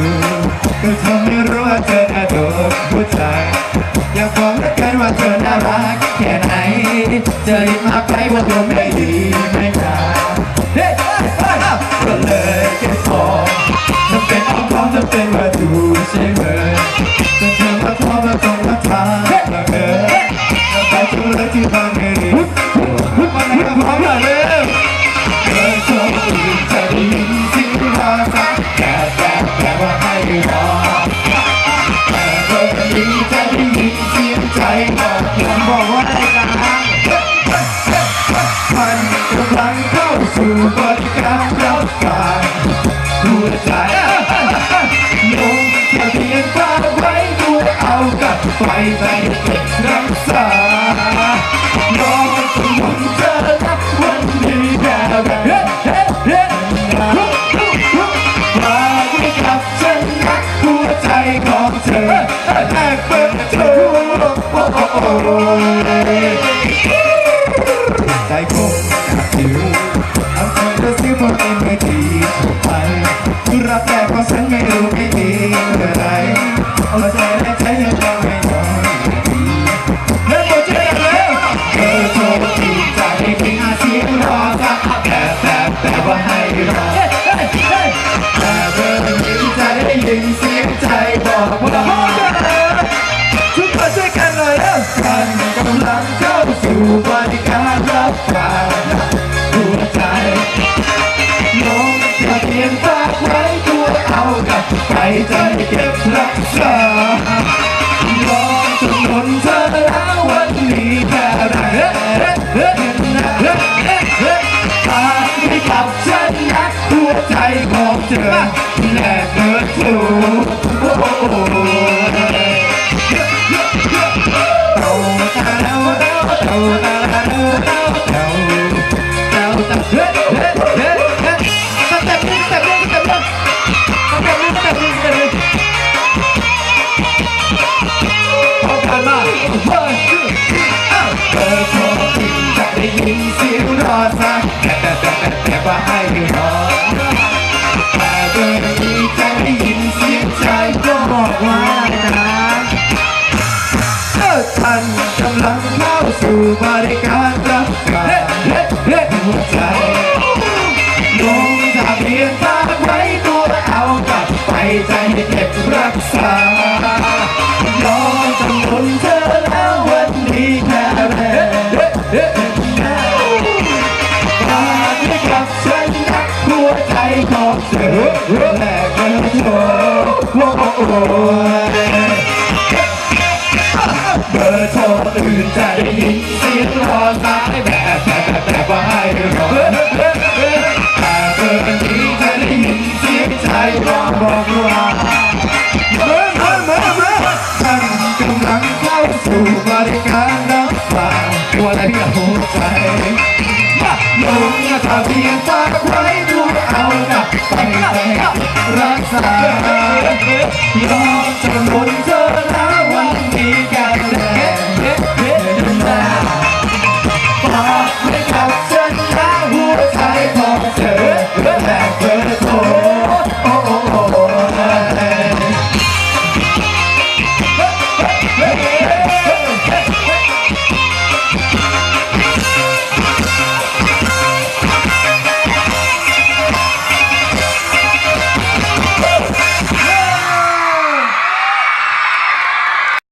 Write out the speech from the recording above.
อยากแค่เธอก็ทำให้รู้ว่าเธอน่าโดนผู้ชายอยากบอกรักกันว่าเธอน่ารักแค่ไหนจะรีบมาใกล้ว่าเธอไม่ดีไม่กล้าเฮ้ยก็เลยแค่พอจะเป็นอ้อมค้อมจะเป็นว่ มีใจะดีจะได้ยินเสียงใจบอกผมบอกว่าให้กันมันกำลังเข้าสู่บริการรับฝากหัวใจลงทะเบียนฝากไว้ดูเอากลับไปไปเก็บรักษา อ้ น่ารับฝากหัวใจลงทะเบียนฝากไว้ตัวเอากลับไปใจเก็บรักษาลองจนล้นเธอแล้ววันนี้แค่ไหนเฮ้เฮ้เฮ้เฮ้เฮ้ฝากให้กับฉันนะหัวใจของเธอแลกเกิดถูกโอ้โห ว่าให้รอแต่เบอร์นี้จะได้ยินเสียงใจก็บอกว่านะเมื่อท่านกำลังเข้าสู่บริการรับฝากหัวใจลงทะเบียนฝากไว้ตัวเอากลับไปใจเก็บรักษา แลกเงินโทรโอ้โหเบอร์โทรอื่นจะได้ยินเสียงรอสายแบบแบบแบบแบบว่าให้รอแต่เบอร์นี้จะได้ยินเสียงใจรองบอกว่าเบอร์เบอร์เบอร์เบอร์ท่านกำลังเข้าสู่บริการรับฝากหัวใจหัวใจลงทะเบียนฝากไว้ดูเอา